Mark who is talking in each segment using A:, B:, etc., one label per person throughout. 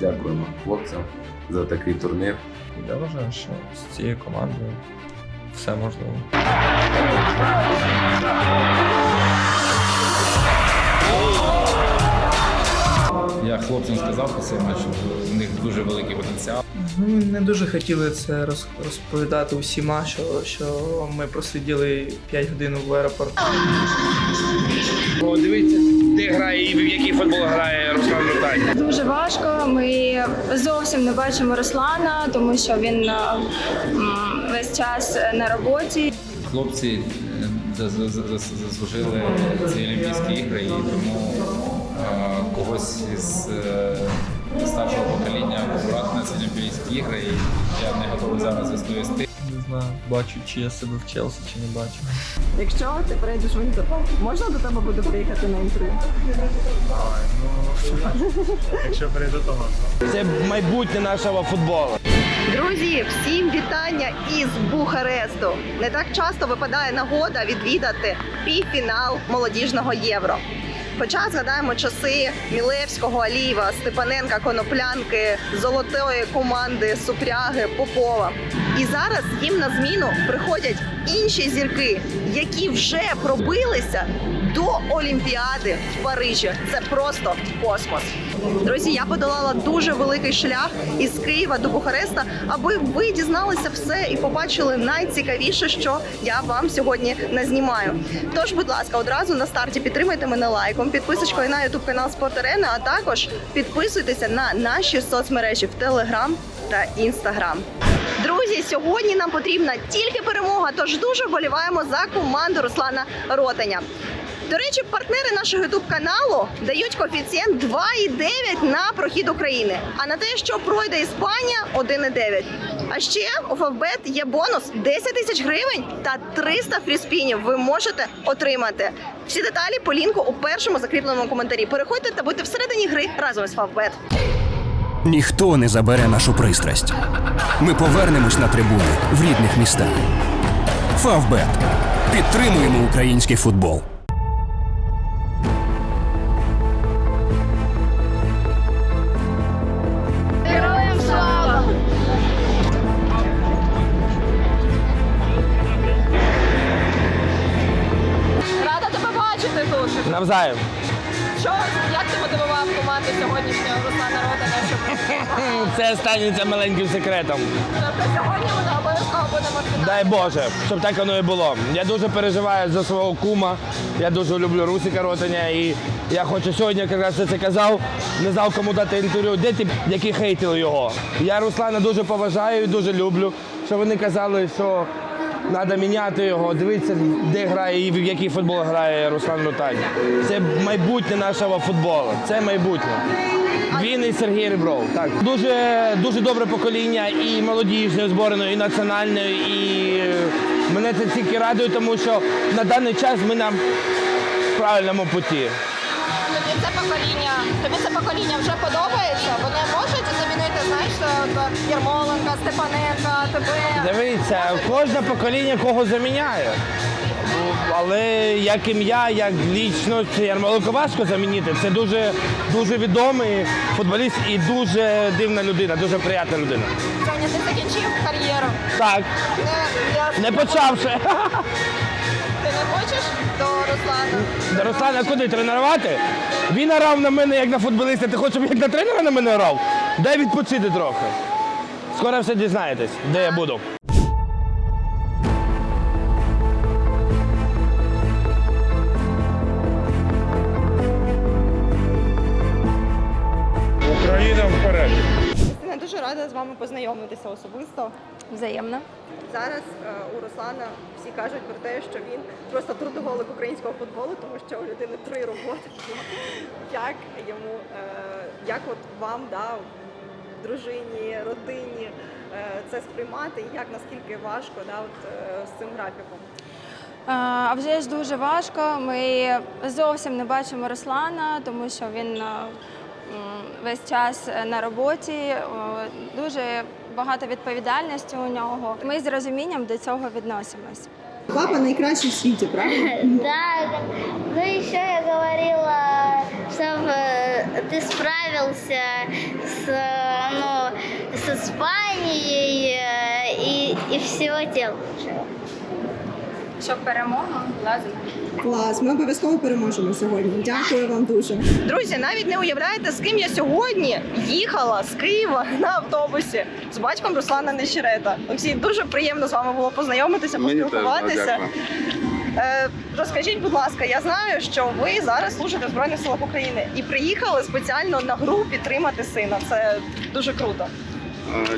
A: дякуємо хлопцям за такий турнір.
B: Я вважаю, що з цією командою все можливо.
C: Я хлопцям сказав після матчу, що в них дуже великий потенціал.
D: Ну, Ми не дуже хотіли це розповідати усіма, що, що ми просиділи 5 годин в аеропорту.
E: О, дивіться, де грає і в який футбол грає Руслан Ротань.
F: Дуже важко. Ми зовсім не бачимо Руслана, тому що він е, весь час на роботі.
C: Хлопці е, за- за- за- заслужили ці Олімпійські ігри, і тому когось із е, старшого покоління побрати на ці Олімпійські ігри. І я не готовий зараз відповісти.
B: Не знаю, бачу, чи я себе в Челсі, чи не бачу.
G: Якщо ти перейдеш в Інтер, можна до тебе буде приїхати на інтерв'ю?
E: Це майбутнє нашого футболу.
H: Друзі, всім вітання із Бухаресту. Не так часто випадає нагода відвідати півфінал молодіжного євро. Хоча згадаємо часи Мілевського, Алієва, Степаненка, Коноплянки, золотої команди Супряги, Попова. І зараз їм на зміну приходять інші зірки, які вже пробилися до Олімпіади в Парижі. Це просто космос. Друзі, я подолала дуже великий шлях із Києва до Бухареста, аби ви дізналися все і побачили найцікавіше, що я вам сьогодні назнімаю. Тож, будь ласка, одразу на старті підтримайте мене лайком, підписочкою на ютуб канал Спорт Арена, а також підписуйтеся на наші соцмережі в Телеграм та Інстаграм. Друзі, сьогодні нам потрібна тільки перемога, тож дуже вболіваємо за команду Руслана Ротаня. До речі, партнери нашого youtube каналу дають коефіцієнт 2,9 на прохід України. А на те, що пройде Іспанія 1,9. А ще у Фавбет є бонус 10 тисяч гривень та 300 фріспінів. Ви можете отримати. Всі деталі по лінку у першому закріпленому коментарі. Переходьте та будьте всередині гри разом з Фавбет.
I: Ніхто не забере нашу пристрасть. Ми повернемось на трибуни в рідних містах. Фавбет. Підтримуємо український футбол.
H: Тут. Що як ти мотивував команду сьогоднішнього Руслана Ротаня, щоб
E: Це станеться маленьким секретом.
H: тобто сьогодні ми обов'язково будемо фіналі?
E: Дай Боже, щоб так воно і було. Я дуже переживаю за свого кума. Я дуже люблю Русика Ротаня. І я хочу сьогодні, якраз це казав, не знав, кому дати інтерв'ю. Де ті, які хейтили його? Я Руслана дуже поважаю і дуже люблю. Що вони казали, що треба міняти його. Дивіться, де грає і в який футбол грає Руслан Ротань. Це майбутнє нашого футболу. Це майбутнє. Він і Сергій Ребров. Так дуже дуже добре покоління і молодіжної зборної, і національної. І е, мене це тільки радує, тому що на даний час ми на правильному путі.
H: Тобі це покоління, тобі це покоління вже подобається? Вони от Ярмоленка, Степаненка, тебе.
E: Дивіться, кожне покоління кого заміняє. Але як ім'я, як лічність Ярмоленко важко замінити. Це дуже дуже відомий футболіст і дуже дивна людина, дуже приятна людина.
H: Женя, ти закінчив кар'єру.
E: Так,
H: Не, я...
E: не почавши.
H: Ти не хочеш до Руслана?
E: До Руслана куди тренувати? Він орав на мене як на футболіста. Ти хочеш, щоб як на тренера на мене орав? Дай відпочити трохи. Скоро все дізнаєтесь, де я буду.
A: Україна вперед!
H: Я дуже рада з вами познайомитися особисто.
F: Взаємно.
H: Зараз е, у Руслана всі кажуть про те, що він просто трудоголик українського футболу, тому що у людини три роботи. Як йому, е, як от вам, да, дружині, родині е, це сприймати, і як наскільки важко да, от, е, з цим графіком?
F: А вже ж дуже важко. Ми зовсім не бачимо Руслана, тому що він е, м, весь час на роботі. О, Дуже багато відповідальності у нього. Ми з розумінням до цього відносимось.
H: Папа найкращий в світі, правильно?
J: Да, ну еще я говорила, чтобы ты справилась справился с, э, ну, с Испанией э, и, и всего.
F: Щоб перемога була.
G: Клас, ми обов'язково переможемо сьогодні. Дякую вам дуже.
H: Друзі, навіть не уявляєте, з ким я сьогодні їхала з Києва на автобусі з батьком Руслана Нещерета. Олексій, дуже приємно з вами було познайомитися,
A: Мені
H: поспілкуватися. Е, розкажіть, будь ласка, я знаю, що ви зараз служите в Збройних силах України і приїхали спеціально на гру підтримати сина. Це дуже круто.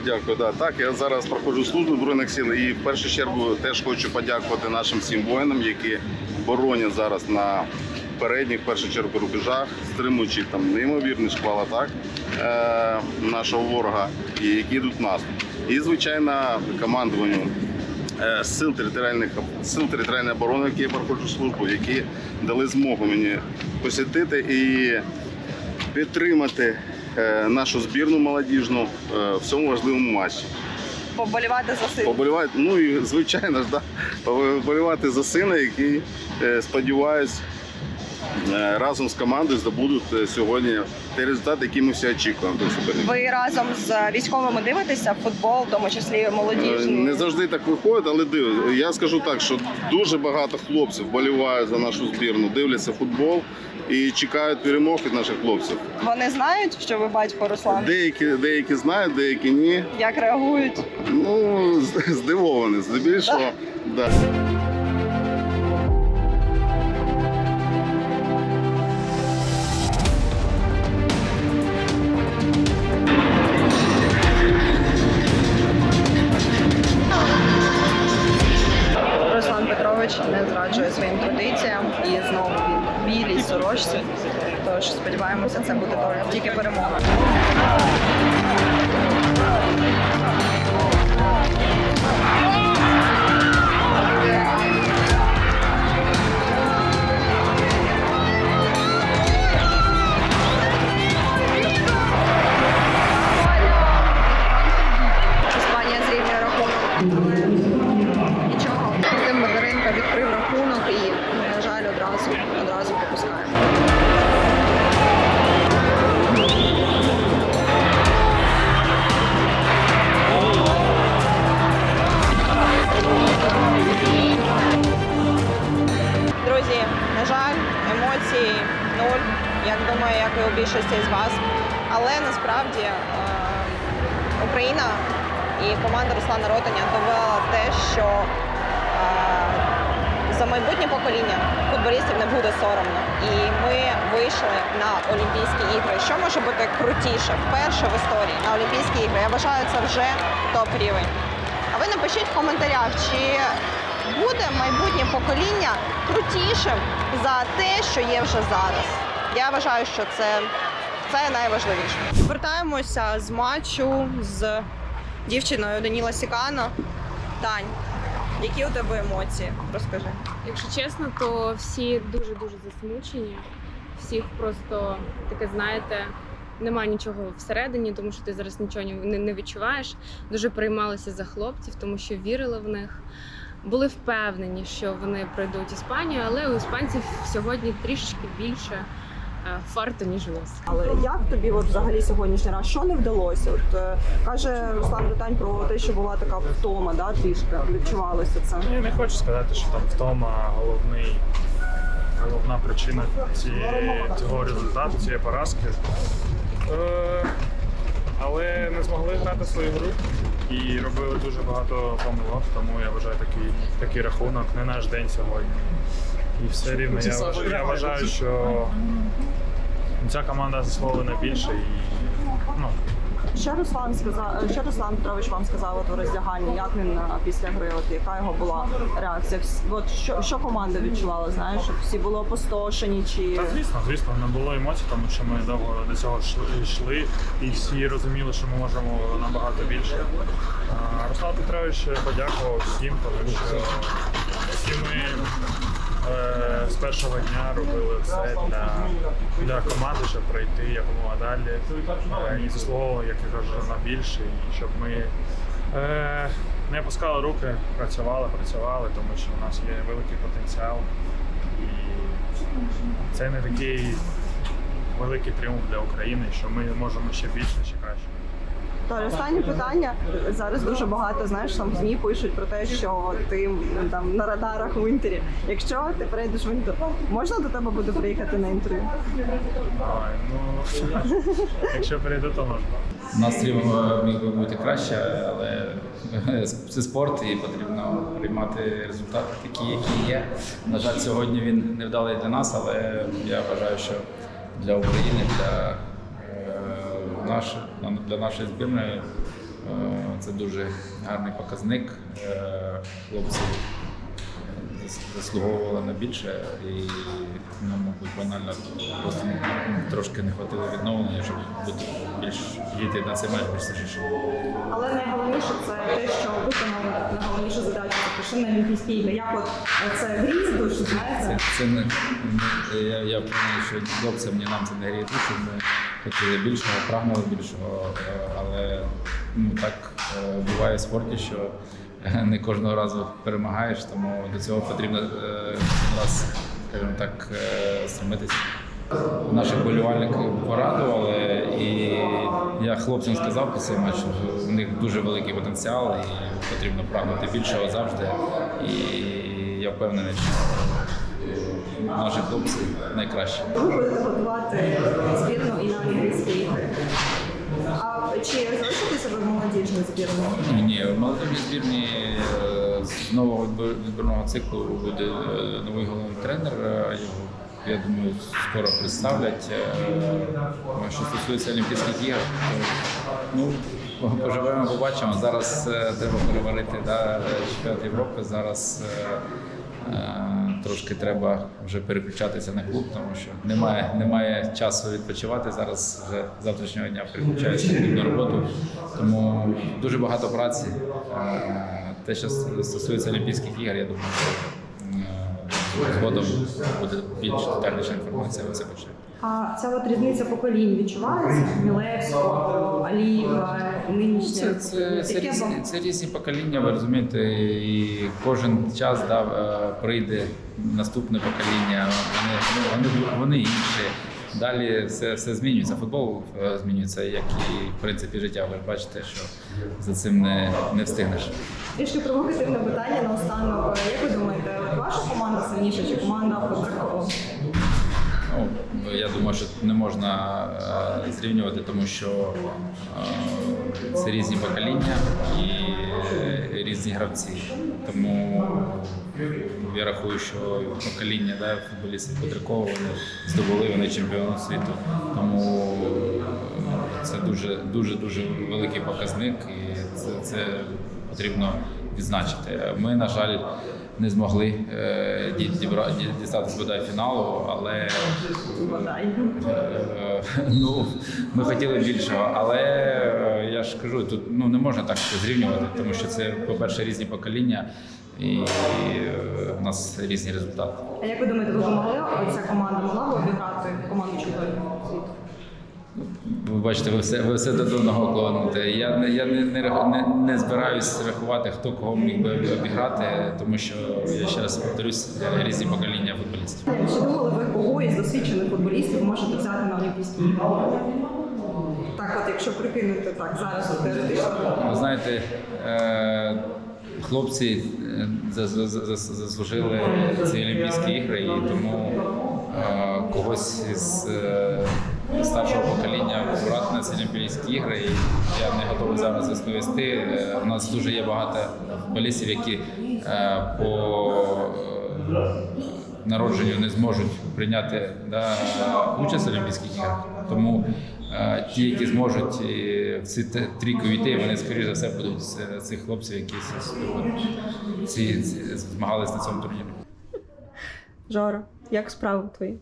K: Дякую, да. Так, я зараз проходжу службу Збройних сил і в першу чергу теж хочу подякувати нашим всім воїнам, які боронять зараз на передніх, в першу чергу, рубежах, стримуючи там неймовірний шквал атак е, нашого ворога, і які йдуть наступ. І, звичайно, командуванню е, сил територіальних сил територіальної оборони, які я проходжу службу, які дали змогу мені посітити і підтримати нашу збірну молодіжну е, в цьому важливому матчі.
H: Поболівати за сина.
K: Поболівати, ну і звичайно ж, да, поболівати за сина, який, е, сподіваюсь, е, разом з командою здобудуть е, сьогодні той результат, який ми всі очікуємо.
H: Ви разом з військовими дивитеся футбол, в тому числі
K: Е,
H: молодіжний.
K: Не завжди так виходить, але див. Я скажу так, що дуже багато хлопців болівають за нашу збірну, дивляться футбол і чекають перемог від наших хлопців.
H: Вони знають, що ви батько Руслан.
K: Деякі, деякі знають, деякі ні.
H: Як реагують?
K: Ну, з- здивований, здебільшого. Да.
H: Майбутнє покоління футболістів не буде соромно. І ми вийшли на Олімпійські ігри. Що може бути крутіше? Вперше в історії на Олімпійські ігри. Я вважаю, це вже топ-рівень. А ви напишіть в коментарях, чи буде майбутнє покоління крутішим за те, що є вже зараз. Я вважаю, що це, це найважливіше. Повертаємося з матчу з дівчиною Даніла Сікано. Тань, які у тебе емоції? Розкажи.
L: Якщо чесно, то всі дуже дуже засмучені. Всіх просто таке, знаєте, немає нічого всередині, тому що ти зараз нічого не, не відчуваєш. Дуже приймалися за хлопців, тому що вірили в них. Були впевнені, що вони пройдуть Іспанію, але у іспанців сьогодні трішечки більше фарту, ніж у нас.
H: Але як тобі от взагалі сьогоднішній раз? Що не вдалося? От е, каже Руслан Ротань про те, що була така втома, да, трішки відчувалося це.
M: Я не хочу сказати, що там втома головний, головна причина цієї, цього результату, цієї поразки. Е, але не змогли грати свою гру і робили дуже багато помилок, тому я вважаю такий, такий рахунок, не наш день сьогодні. І все рівно я, вважаю- я вважаю, що ця команда заслуговує більше і ну,
H: Що Руслан сказав, що Руслан Петрович вам сказав от у роздяганні? Як він е, після гри? От яка його була реакція? Вс- От що, що команда відчувала? Знаєш, щоб всі були опустошені чи
M: Та звісно, звісно, не було емоцій, тому що ми довго до цього йшли- йшли, і всі розуміли, що ми можемо набагато більше. А, Руслан Петрович подякував всім, тому що всі ми е, з першого дня робили все для, для команди, щоб пройти якомога далі. Е, і заслуговували, як я кажу, на більше, і щоб ми е, не опускали руки, працювали, працювали, тому що у нас є великий потенціал. І це не такий великий тріумф для України, що ми можемо ще більше, ще краще.
H: Толь, останнє питання. Зараз дуже багато, знаєш, там ЗМІ пишуть про те, що ти там на радарах в інтері. Якщо ти перейдеш в інтер, можна до тебе буде приїхати на інтерв'ю?
M: Ну, якщо перейду, то можна.
C: Настрій е, міг би бути краще, але це спорт і потрібно приймати результати такі, які є. На жаль, сьогодні він невдалий для нас, але я вважаю, що для України, для, наш, для нашої збірної е, це дуже гарний показник. Е, Хлопці заслуговували на більше і ну, мабуть, банально просто трошки не хватило відновлення, щоб бути більш дійти на цей матч більш сильніше.
H: Але найголовніше це те, що виконали найголовнішу задачу, це пішли на Олімпійські ігри. Як от це гріє душу, знаєте?
C: це не, не- я, я впевнений, що хлопцям ні нам це не гріє душу. Ми хотіли більшого, прагнули більшого, е, але ну, так е, буває в спорті, що не кожного разу перемагаєш, тому до цього потрібно е, раз, скажімо так, стремитися. Наших болівальників порадували, і я хлопцям сказав після матчу, що у них дуже великий потенціал і потрібно прагнути більшого завжди. І я впевнений, що наші хлопці найкращі.
H: Ви будете готувати збірну і на Олімпійські ігри. А чи залишитеся ви в молодіжній збірні?
C: Ні, в молодіжній збірні е, з нового відбір- відбірного циклу буде е, новий головний тренер. е, Його, я думаю, скоро представлять. Е, Що стосується Олімпійських ігор, ну, поживемо, побачимо. Зараз треба переварити да, чемпіонат Європи. Зараз е, трошки треба вже переключатися на клуб, тому що немає, немає часу відпочивати. Зараз вже завтрашнього дня переключаюся на роботу. Тому дуже багато праці. Е, Те, що стосується Олімпійських ігор, я думаю, що е, згодом буде більш детальніша інформація, ви це почуєте.
H: А ця от різниця поколінь відчувається? Мілевського, Алієва, нинішня.
C: Це, це, це, різні, це різні покоління, ви розумієте, і кожен час да, е, прийде наступне покоління, вони, ну, вони, вони інші. Далі все, все змінюється. Футбол е, змінюється, як і в принципі життя. Ви бачите, що за цим не, не встигнеш.
H: Трішки провокативне питання на останок. Як ви думаєте, ваша команда сильніша чи команда Петракова?
C: Ну, я думаю, що не можна е, зрівнювати, тому що е, це різні покоління і е, різні гравці. Тому я рахую, що покоління да, футболістів Петрикова вони здобули вони чемпіони світу. Тому е, це дуже дуже дуже великий показник, і це, це потрібно відзначити. Ми, на жаль, не змогли е, дістатися бодай фіналу, але
H: Бодай.
C: Е, Ну, ми хотіли більшого, але е, я ж кажу, тут ну не можна так зрівнювати, тому що це, по-перше, різні покоління і е, в нас різні результати.
H: А як ви думаєте, ви могли, ця команда могла б обіграти команду чемпіонів світу?
C: Ви бачите, ви все, ви все до одного клонуте. Я не я не, не, не, не збираюсь рахувати, хто кого міг би обіграти, тому що я ще раз повторюсь, різні покоління футболістів.
H: Чи думали ви кого із досвідчених футболістів можете взяти на Олімпійські ігри? Так, от якщо прикинути так зараз теоретично.
C: Ви знаєте, е, хлопці е, за- за- за- за- заслужили ці Олімпійські ігри, і тому е, когось із е, старшого покоління брати на ці Олімпійські ігри. І я не готовий зараз розповісти. Е, У нас дуже є багато футболістів, які е, по народженню не зможуть прийняти да, участь в Олімпійських іграх. Тому ті, які зможуть в ці трійку війти, вони скоріш за все будуть з цих хлопців, які ці, ці змагались на цьому турнірі.
H: Жора, як справи твої?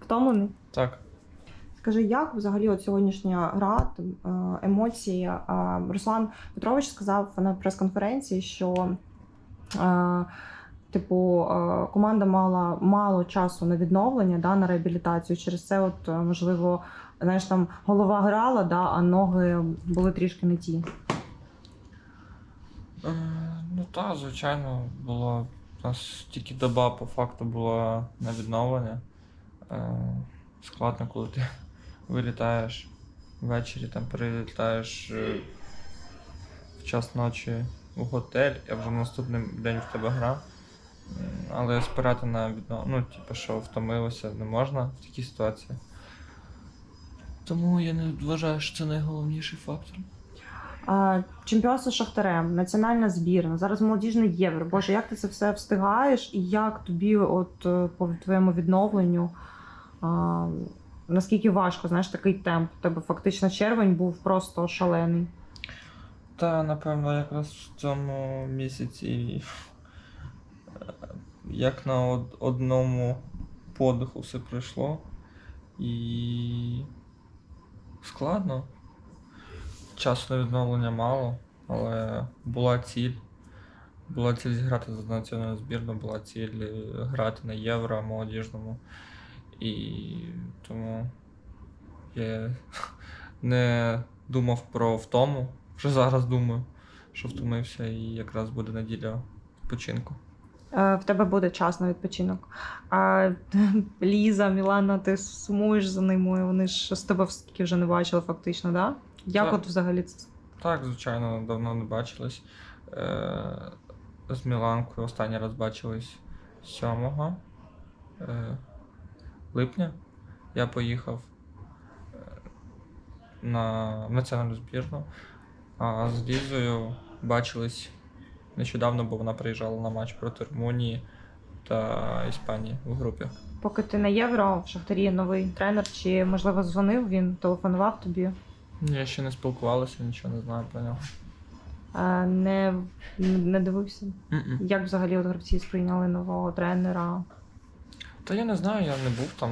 H: Втомлений?
B: Так.
H: Скажи, як взагалі от сьогоднішня гра, е, емоції? Е, Руслан Петрович сказав на прес-конференції, що е, типу е, команда мала мало часу на відновлення, да, на реабілітацію. Через це, от, е, можливо, знаєш, там голова грала, да, а ноги були трішки не ті.
B: Е, Ну так, звичайно, було. У нас тільки доба по факту була на відновлення. Складно, коли ти вилітаєш ввечері, там прилітаєш в час ночі в готель, а вже наступний день в тебе гра. Але спирати на відно... ну, типу, що втомилося не можна в такій ситуації. Тому я не вважаю, що це найголовніший фактор.
N: А, Чемпіонство з Шахтарем, національна збірна, зараз молодіжне євро. Боже, як ти це все встигаєш, і як тобі, от е, по твоєму відновленню, а, наскільки важко, знаєш, такий темп? У тебе фактично червень був просто шалений.
B: Та, напевно, якраз в цьому місяці як на одному подиху все пройшло. І складно. Часу на відновлення мало, але була ціль. Була ціль зіграти за національну збірну, була ціль е, грати на євро молодіжному. І тому я не думав про втому. Вже зараз думаю, що втомився, і якраз буде неділя відпочинку.
N: Е, В тебе буде час на відпочинок. А Ліза, Мілана, ти сумуєш за ними, вони ж з тебе скільки вже не бачили, фактично, да? Як
B: Так.
N: от взагалі це?
B: Так, звичайно, давно не бачились. Е, з Міланкою останній раз бачились 7 е, липня. Я поїхав на національну збірну, а з Лізою бачились нещодавно, бо вона приїжджала на матч проти Румунії та Іспанії в групі.
N: Поки ти на євро, в Шахтарі новий тренер, чи можливо дзвонив, він телефонував тобі?
B: Я ще не спілкувалася, нічого не знаю про нього.
N: Е, Не, не дивився.
B: Мгм.
N: Як взагалі от гравці сприйняли нового тренера?
B: Та я не знаю, я не був там,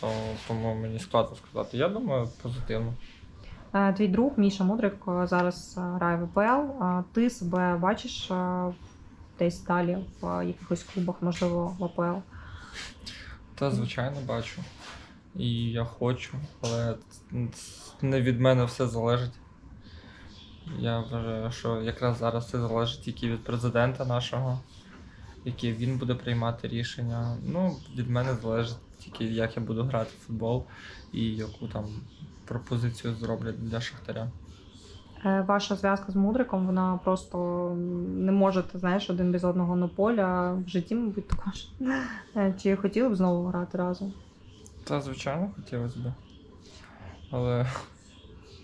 B: то, тому мені складно сказати. Я думаю, позитивно.
N: Е, Твій друг Міша Мудрик е, зараз е, грає в АПЛ. Ти себе бачиш десь далі в якихось клубах, можливо, в АПЛ?
B: Та звичайно бачу. І я хочу, але не від мене все залежить. Я вважаю, що якраз зараз це залежить тільки від президента нашого, яке він буде приймати рішення. Ну, від мене залежить тільки, як я буду грати в футбол і яку там пропозицію зроблять для Шахтаря.
N: Е, Ваша зв'язка з Мудриком, вона просто не можете, знаєш, один без одного на полі, а в житті, мабуть, також. Е, Чи хотіли б знову грати разом?
B: Та, звичайно, хотілося б. Але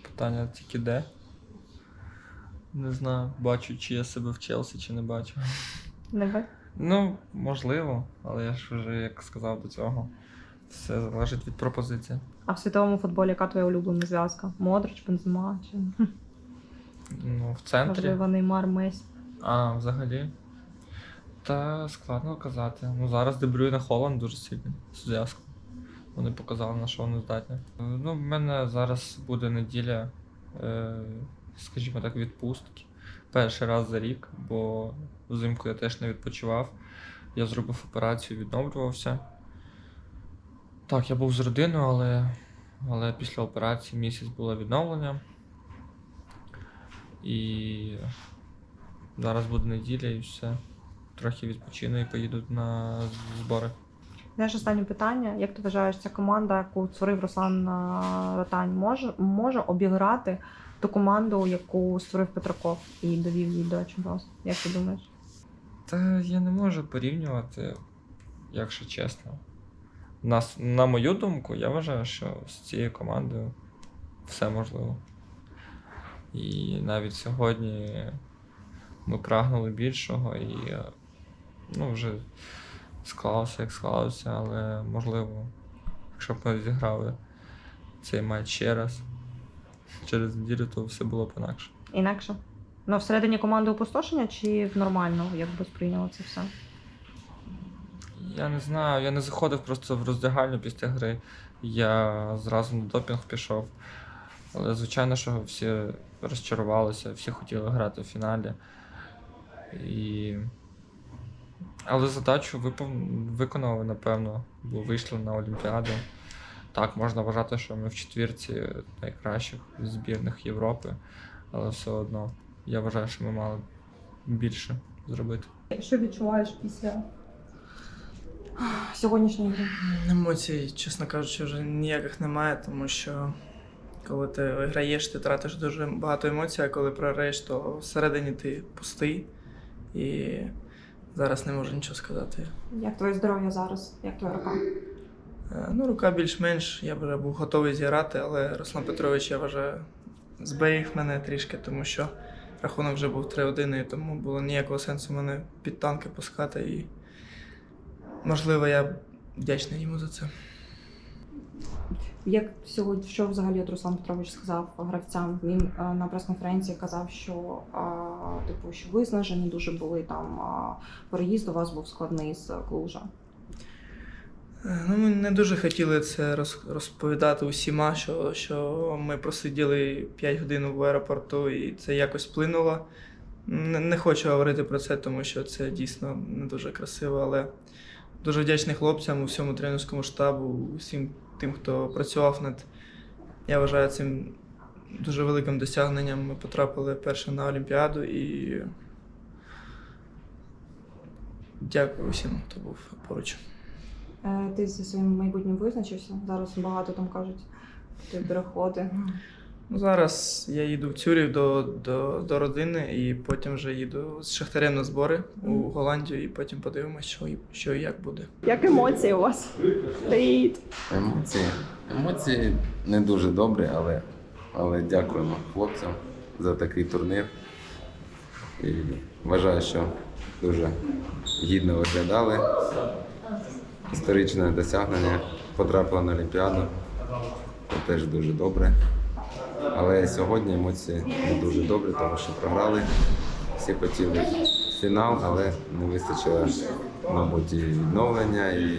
B: питання тільки де. Не знаю, бачу, чи я себе в Челсі, чи не бачу.
N: Не ви?
B: Ну, можливо, але я ж вже як сказав до цього. Все залежить від пропозиції.
N: А в світовому футболі яка твоя улюблена зв'язка? Модрич, Бензема? Чи
B: Ну, в центрі.
N: можливо Неймар, Месі?
B: А, взагалі. Та складно казати. Ну, зараз Дебрюйне Холланд дуже сильний зв'язку. Вони показали, на що вони здатні. Ну, в мене зараз буде неділя, е, скажімо так, відпустки. Перший раз за рік, бо взимку я теж не відпочивав. Я зробив операцію, відновлювався. Так, я був з родиною, але, але після операції місяць було відновлення. І зараз буде неділя і все. Трохи відпочину і поїду на збори.
N: Знаєш, останнє питання. Як ти вважаєш, ця команда, яку створив Руслан Ротань, може, може обіграти ту команду, яку створив Петраков і довів її до чемпіонства? Як ти думаєш?
B: Та я не можу порівнювати, якщо чесно. Нас, на мою думку, я вважаю, що з цією командою все можливо. І навіть сьогодні ми прагнули більшого і е, ну, вже склалося, як склалося, але можливо, якщо б ми зіграли цей матч ще раз через неділю, то все було б інакше.
N: Інакше? Ну, всередині команди опустошення чи нормально, як би сприйняло це все?
B: Я не знаю, я не заходив просто в роздягальню після гри. Я зразу на допінг пішов. Але звичайно, що всі розчарувалися, всі хотіли грати в фіналі. І... Але задачу випов... виконали, напевно, бо вийшли на Олімпіаду. Так, можна вважати, що ми в четвірці найкращих збірних Європи, але все одно я вважаю, що ми мали більше зробити.
N: Що відчуваєш після сьогоднішньої гри?
D: Емоцій, чесно кажучи, вже ніяких немає, тому що коли ти виграєш, ти тратиш дуже багато емоцій, а коли програєш, то всередині ти пустий і зараз не можу нічого сказати.
N: Як твоє здоров'я зараз? Як твоя рука?
D: Е, Ну, рука більш-менш, я вже був готовий зіграти, але Руслан Петрович, я вважаю, зберіг мене трішки, тому що рахунок вже був 3-1, і тому було ніякого сенсу мене під танки пускати. І, можливо, я вдячний йому за це.
N: Як сьогодні, що взагалі от Руслан Петрович сказав гравцям? Він е, на прес-конференції казав, що е, типу, що виснажені дуже були там. а переїзд у вас був складний з Клужа.
D: Е, Ну, ми не дуже хотіли це роз- розповідати усіма, що, що ми просиділи 5 годин в аеропорту і це якось вплинуло. Не, не хочу говорити про це, тому що це дійсно не дуже красиво, але дуже вдячний хлопцям, усьому тренерському штабу, усім тим, хто працював над. Я вважаю цим дуже великим досягненням. Ми потрапили першим на Олімпіаду і дякую усім, хто був поруч.
N: Е, Ти зі своїм майбутнім визначився? Зараз багато там кажуть, ти переходи.
D: Ну, зараз я їду в Цюріх до, до, до родини і потім вже їду з Шахтарем на збори у Голландію, і потім подивимось, що, і- що і як буде.
G: Як емоції у вас? Привіт!
A: Емоції. Емоції не дуже добрі, але, але дякуємо хлопцям за такий турнір. І вважаю, що дуже гідно виглядали. Історичне досягнення. Потрапила на Олімпіаду. Це теж дуже добре. Але сьогодні емоції не дуже добрі, тому що програли. Всі хотіли фінал, але не вистачило, мабуть, і відновлення, і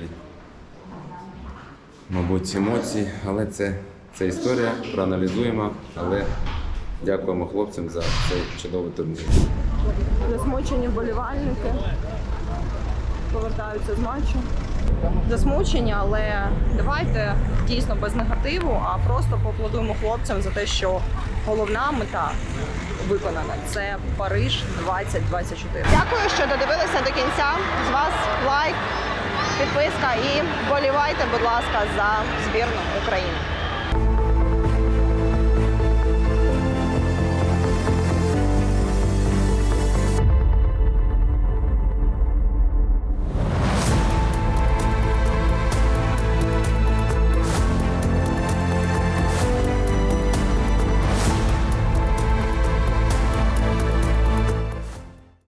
A: мабуть, емоцій, але це, це історія, проаналізуємо, але дякуємо хлопцям за цей чудовий турнір.
G: Засмучені вболівальники. Повертаються з матчу. Засмучені, але давайте дійсно без негативу, а просто поаплодуємо хлопцям за те, що головна мета виконана. Це Париж 2024.
H: Дякую, що додивилися до кінця. З вас лайк, підписка і вболівайте, будь ласка, за збірну України.